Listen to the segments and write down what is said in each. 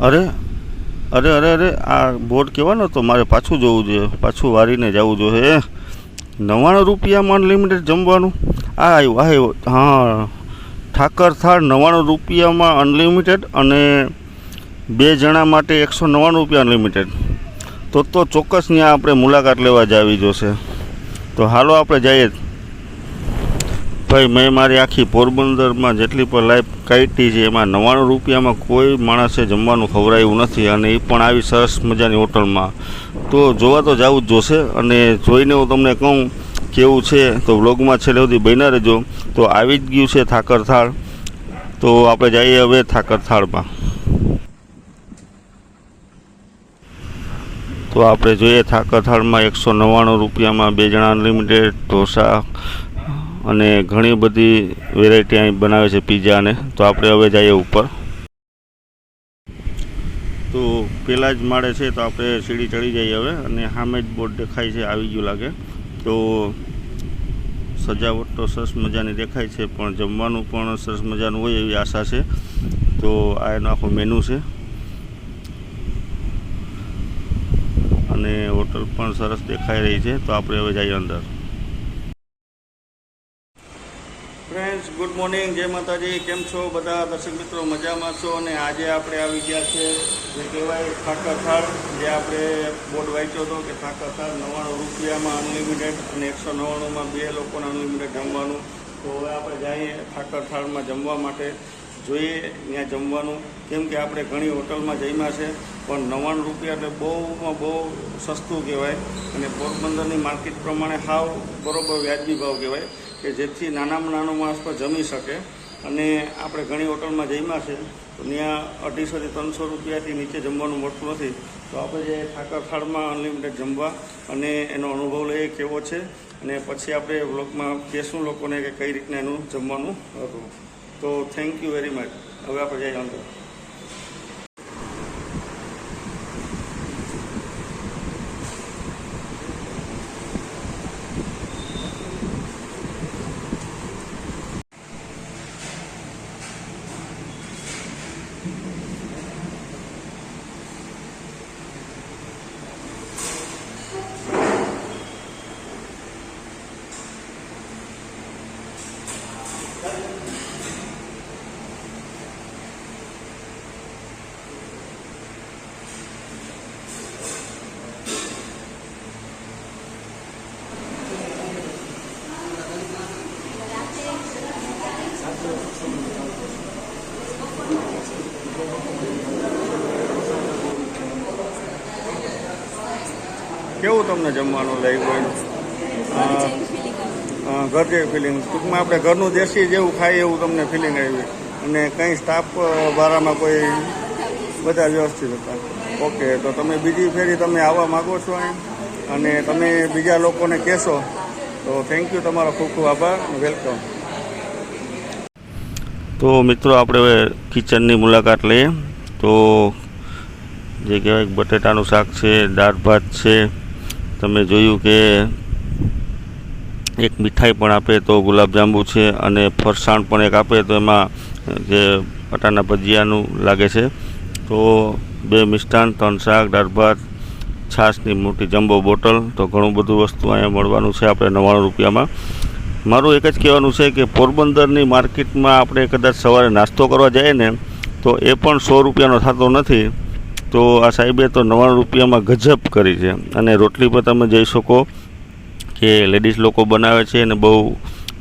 અરે અરે અરે અરે, આ બોર્ડ કહેવાનો તો મારે પાછું જવું જોઈએ પાછું વારીને જવું જોઈએ નવ્વાણું રૂપિયામાં અનલિમિટેડ જમવાનું? આ આવ્યું આ હા, ઠાકર થાળ નવ્વાણું રૂપિયામાં અનલિમિટેડ અને બે જણા માટે એકસો નવ્વાણું રૂપિયા અનલિમિટેડ તો તો ચોક્કસ ત્યાં આપણે મુલાકાત લેવા જ આવી જોશે. તો હાલો આપણે જઈએ. ભાઈ, મેં મારી આખી પોરબંદરમાં જેટલી પણ લાઈફ કાઢી છે, એમાં નવ્વાણું રૂપિયામાં કોઈ માણસે જમવાનું ખવડાયું નથી અને એ પણ આવી સરસ મજાની હોટલમાં. તો જોવા તો જવું જ જોશે અને જોઈને હું તમને કહું, કેવું છે, તો વ્લોગમાં છેલ્લે સુધી બન્યા રહેજો. તો આવી જ ગયું છે થાકરથાળ. તો આપણે જઈએ હવે થાકરથાળમાં. તો આપણે જોઈએ થાકરથાળમાં એકસો નવ્વાણું રૂપિયામાં બે જણા અનલિમિટેડ ઢોસા અને ઘણી બધી વેરાયટી અહીં બનાવે છે પીઝાને તો આપણે હવે જઈએ ઉપર. તો પહેલાં જ માળે છે તો આપણે સીડી ચડી જઈએ હવે અને સામે જ બોર્ડ દેખાય છે, આવી ગયું લાગે. તો સજાવટ તો સરસ મજાની દેખાય છે, પણ જમવાનું પણ સરસ મજાનું હોય એવી આશા છે. તો આ એનો આખો મેનુ છે. અને હોટલ પણ સરસ દેખાઈ રહી છે. તો આપણે હવે જઈએ અંદર. ફ્રેન્ડ્સ ગુડ મોર્નિંગ જય માતાજી. કેમ છો બધા? દર્શક મિત્રો, મજામાં છો? અને આજે આપણે આવી ગયા છે, જે કહેવાય થાકર થાળ જે આપણે બોર્ડ વાંચ્યો હતો કે થાકરથાળ નવ્વાણું રૂપિયામાં અનલિમિટેડ અને એકસો નવ્વાણુંમાં બે લોકોને અનલિમિટેડ જમવાનું. તો હવે આપણે જઈએ થાકર થાળમાં જમવા માટે. જોઈએ ત્યાં જમવાનું. કેમ કે આપણે ઘણી હોટલમાં જમ્યા છે, પણ નવ્વાણું રૂપિયા એટલે બહુમાં બહુ સસ્તું કહેવાય. અને પોરબંદરની માર્કેટ પ્રમાણે હાવ બરોબર વ્યાજબી ભાવ કહેવાય. કે જેથી નાનામાં નાનો માણસ પણ જમી શકે. અને આપણે ઘણી હોટલમાં જમ્યા છે, તો ત્યાં અઢીસોથી ત્રણસો રૂપિયાથી નીચે જમવાનું મળતું નથી. તો આપણે જે ઠાકર અનલિમિટેડ જમવા અને એનો અનુભવ લઈએ કેવો છે, અને પછી આપણે વ્લોગમાં કહેશું લોકોને કે કઈ રીતના એનું જમવાનું હતું. તો થેન્ક યુ વેરી મચ હવે આપણે જઈએ અંદર કેવું તમને જમવાનું લાગ્યું એનું ઘર જેવી ફિલિંગ ટૂંકમાં આપણે ઘરનું દેશી જેવું ખાઈએ એવું તમને ફિલિંગ આવી. અને કંઈ સ્ટાફ વારામાં કોઈ બધા વ્યવસ્થિત હતા. ઓકે તો તમે બીજી ફેરી તમે આવવા માગો છો અહીં અને તમે બીજા લોકોને કહેશો તો થેન્ક યુ તમારો ખૂબ ખૂબ આભાર વેલકમ તો મિત્રો આપણે હવે કિચનની મુલાકાત લઈએ. તો જે કહેવાય બટેટાનું શાક છે દાળ ભાત છે તમે જોયું કે એક મીઠાઈ પણ આપે તો ગુલાબજાંબુ છે અને ફરસાણ પણ એક આપે તો એમાં જે પટાના ભજીયાનું લાગે છે. તો બે મિષ્ટાન, ત્રણ શાક, દાળ ભાત, છાશની મોટી જમ્બો બોટલ, તો ઘણું બધું વસ્તુ અહીંયા મળવાનું છે આપણે નવ્વાણું રૂપિયામાં. મારું એક જ કહેવાનું છે કે પોરબંદરની માર્કેટમાં આપણે કદાચ સવારે નાસ્તો કરવા જઈએ ને, તો એ પણ સો રૂપિયાનો થતો નથી. તો આ સાહેબે તો નવ્વાણું રૂપિયામાં ગજબ કરી છે. અને રોટલી પર તમે જઈ શકો કે લેડીઝ લોકો બનાવે છે અને બહુ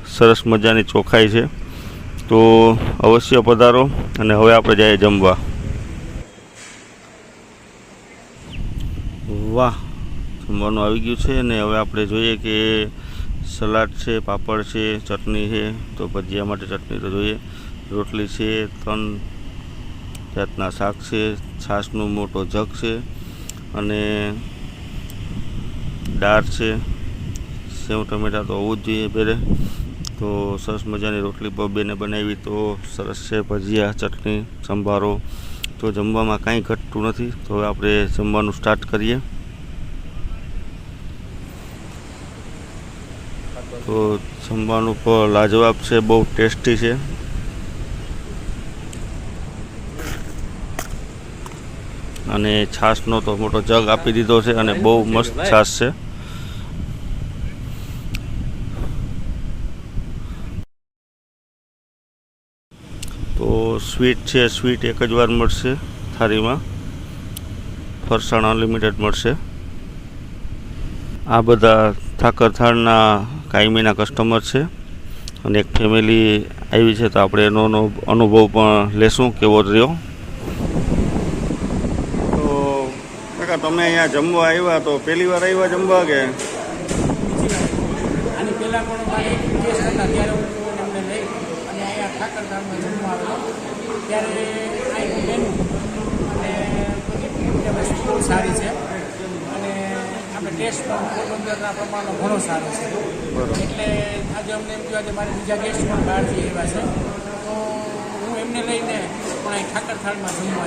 સરસ મજાની ચોખાઈ છે. તો અવશ્ય પધારો અને હવે આપણે જઈએ જમવા. વાહ, જમવાનું આવી ગયું છે અને હવે આપણે જોઈએ કે સલાડ છે, પાપડ છે, ચટણી છે. તો ભજીયા માટે ચટણી તો જોઈએ. રોટલી છે, ત્રણ જાતના શાક છે, છાશનું મોટો જગ છે અને દાળ છે. સેવ, ટમેટા તો હોવું જ જોઈએ પહેલે તો સરસ મજાની રોટલી બબેને બનાવી તો સરસ છે ભજીયા, ચટણી, સંભારો. તો જમવામાં કાંઈ ઘટતું નથી. તો હવે આપણે જમવાનું સ્ટાર્ટ કરીએ. તો જમવાનું પણ લાજવાબ છે, બહુ ટેસ્ટી છે. અને છાશનો તો મોટો જગ આપી દીધો છે અને બહુ મસ્ત છાશ છે. તો સ્વીટ છે, સ્વીટ એક જ વાર મળશે થાળીમાં. ફરસાણ અનલિમિટેડ મળશે. આ બધા ઠાકરથાળના કાયમીના કસ્ટમર છે. અને એક ફેમિલી આવી છે તો આપણે એનો અનુ- અનુભવ પણ લેશું કેવો રહ્યો તો કાકા તમે અહીંયા જમવા આવ્યા તો પહેલી વાર આવ્યા જમવા કે? સારી છે. અને આપણે ટેસ્ટ પણ પોરબંદરના પ્રમાણમાં ઘણો સારો છે. એટલે આજે અમને એમ કહ્યું કે મારે બીજા ગેસ્ટ પણ બહારથી આવ્યા છે. તો હું એમને લઈને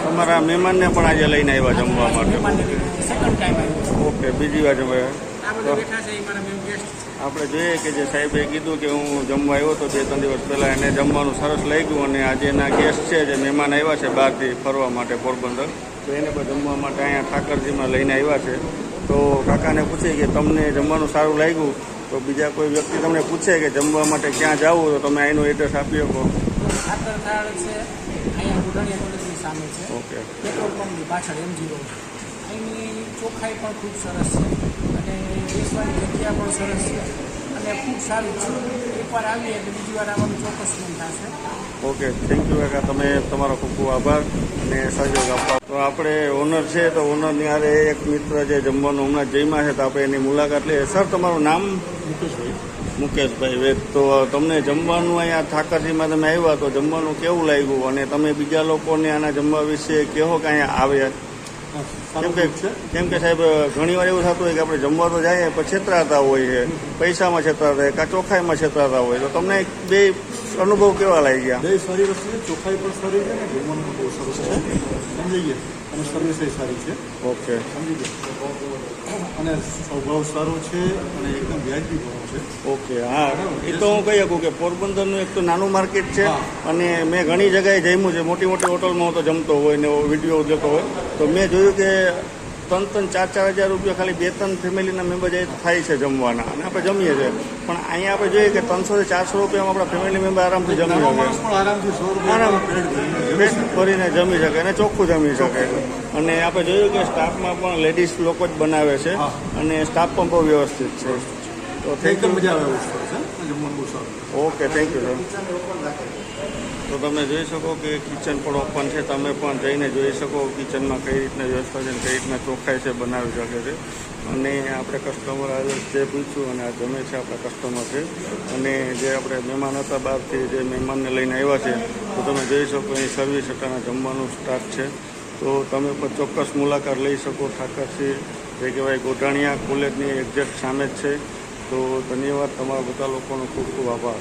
તમારા મહેમાનને પણ આજે લઈને આવ્યા જમવા માટે. ઓકે બીજી વાર જમવા આપણે જોઈએ કે જે સાહેબે કીધું કે હું જમવા આવ્યો હતો બે ત્રણ દિવસ પહેલાં એને જમવાનું સરસ લાગ્યું અને આજે એના ગેસ્ટ છે જે મહેમાન આવ્યા છે બહારથી ફરવા માટે પોરબંદર. તો એને પણ જમવા માટે અહીંયા ઠાકરજીમાં લઈને આવ્યા છે. તો કાકાને પૂછે કે તમને જમવાનું સારું લાગ્યું? તો બીજા કોઈ વ્યક્તિ તમને પૂછે કે જમવા માટે ક્યાં જાવું? તો તમે અહીંનું એડ્રેસ આપી શકો. ગુઢાણીયા કોલેજની સામે છે. ઓકે પેટ્રોલ પંપની પાછળ એમ જીરો અહીંની ચોખ્ખાઈ પણ ખૂબ સરસ છે. અને બેસવાની જગ્યા પણ સરસ છે. અને ખૂબ સારું છે. એકવાર આવીએ એટલે બીજી વાર આવવાનું ચોક્કસ મન થશે. ઓકે થેન્ક યુ કાકા. તમે તમારો ખૂબ ખૂબ આભાર અને સહયોગ આપવા. તો આપણે ઓનર છે તો ઓનરની હારે એક મિત્ર જે જમવાનું હમણાં જઈમાં છે તો આપણે એની મુલાકાત લઈએ. સર તમારું નામ? મુકેશભાઈ. મુકેશભાઈ. વેદ તો તમને જમવાનું અહીંયા ઠાકરજીમાં તમે આવ્યા તો જમવાનું કેવું લાગ્યું? અને તમે બીજા લોકોને આના જમવા વિશે કહો કે અહીંયા આવે. કેમ કે કેમ કે સાહેબ ઘણી વાર એવું થતું હોય કે આપણે જમવા તો જઈએ પણ છેતરાતા હોય છે. પૈસામાં છેતરાતા હોય કાં ચોખાઈમાં છેતરાતા હોય. તો તમને બે અનુભવ કેવા લાગ્યા? બે સારી વસ્તુ છે. ચોખ્ખાઈ પણ સારી છે ને? જમવાનું બહુ સરસ છે. સમજી ગયા? અને સર્વિસ સારી છે. ઓકે. સમજી ગયા? અને સ્વભાવ સારો છે અને એકદમ વ્યાજબી ભાવ છે. ઓકે હા. એ તો હું કહી શકું કે પોરબંદરનું એક તો નાનું માર્કેટ છે અને મેં ઘણી જગ્યાએ જમ્યું છે. મોટી મોટી હોટલમાં હું તો જમતો હોય ને વીડિયો જોતો હોય. તો મેં જોયું કે ત્રણ ત્રણ ચાર ચાર હજાર રૂપિયા ખાલી બે ત્રણ ફેમિલીના મેમ્બર જાય થાય છે જમવાના. અને આપણે જમીએ છીએ. પણ અહીંયા આપણે જોઈએ કે ત્રણસો થી ચારસો રૂપિયામાં આપણા ફેમિલી મેમ્બર આરામથી જમી શકે. આરામથી આરામ. ભરીને જમી શકે અને ચોખ્ખું જમી શકે. અને આપણે જોયું કે સ્ટાફમાં પણ લેડીઝ લોકો જ બનાવે છે અને સ્ટાફ પણ બહુ વ્યવસ્થિત છે. તો થેન્ક યુ મજા આવે ઓકે થેન્ક યુ સર તો તમે જોઈ શકો કે કિચન પણ ઓપન છે. તમે પણ જઈને જોઈ શકો કિચનમાં કઈ રીતના વ્યવસ્થા છે કઈ રીતના ચોખ્ખાઈ છે બનાવી શકે છે. અને આપણે કસ્ટમર આજે જે પૂછ્યું અને આ જમે છે આપણા કસ્ટમર છે. અને જે આપણે મહેમાન હતા બહારથી જે મહેમાનને લઈને આવ્યા છે તો તમે જોઈ શકો અહીં સર્વિસ અત્યારના જમવાનું સ્ટાર્ટ છે. તો તમે પણ ચોક્કસ મુલાકાત લઈ શકો. ઠાકરસિંહ જે કહેવાય ગોઢાણીયા કોલેજની એક્ઝેક્ટ સામે જ છે. તો ધન્યવાદ તમારા બધા લોકોનો ખૂબ ખૂબ આભાર.